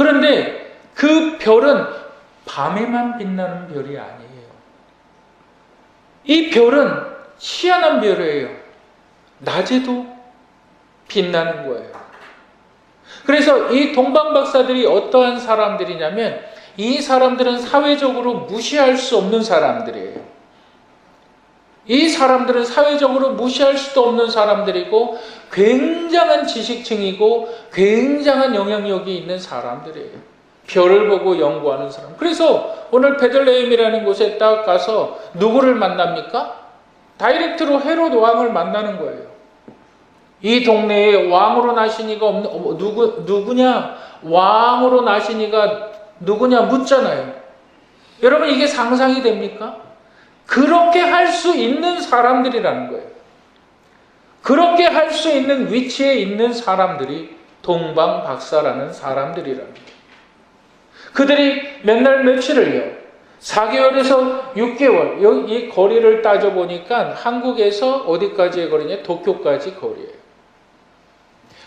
그런데 그 별은 밤에만 빛나는 별이 아니에요. 이 별은 희한한 별이에요. 낮에도 빛나는 거예요. 그래서 이 동방 박사들이 어떠한 사람들이냐면 이 사람들은 사회적으로 무시할 수 없는 사람들이에요. 이 사람들은 사회적으로 무시할 수도 없는 사람들이고 굉장한 지식층이고 굉장한 영향력이 있는 사람들이에요. 별을 보고 연구하는 사람. 그래서 오늘 베들레헴이라는 곳에 딱 가서 누구를 만납니까? 다이렉트로 헤롯 왕을 만나는 거예요. 이 동네에 왕으로 나신 이가 없는 어, 누구 누구냐? 왕으로 나신 이가 누구냐 묻잖아요. 여러분 이게 상상이 됩니까? 그렇게 할 수 있는 사람들이라는 거예요. 그렇게 할 수 있는 위치에 있는 사람들이 동방 박사라는 거예요. 그들이 몇 날 며칠을요. 4개월에서 6개월 이 거리를 따져 보니까 한국에서 어디까지의 거리냐? 도쿄까지 거리예요.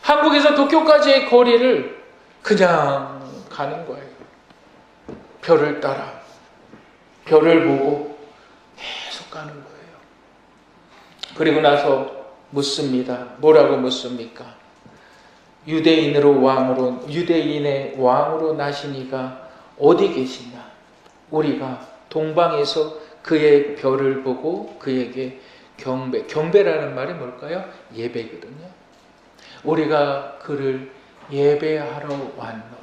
한국에서 도쿄까지의 거리를 그냥 가는 거예요. 별을 따라 별을 보고 계속 가는 거예요. 그리고 나서 묻습니다. 뭐라고 묻습니까? 유대인으로 왕으로 유대인의 왕으로 나신 이가 어디 계시냐? 우리가 동방에서 그의 별을 보고 그에게 경배 경배라는 말이 뭘까요? 예배거든요. 우리가 그를 예배하러 왔노라.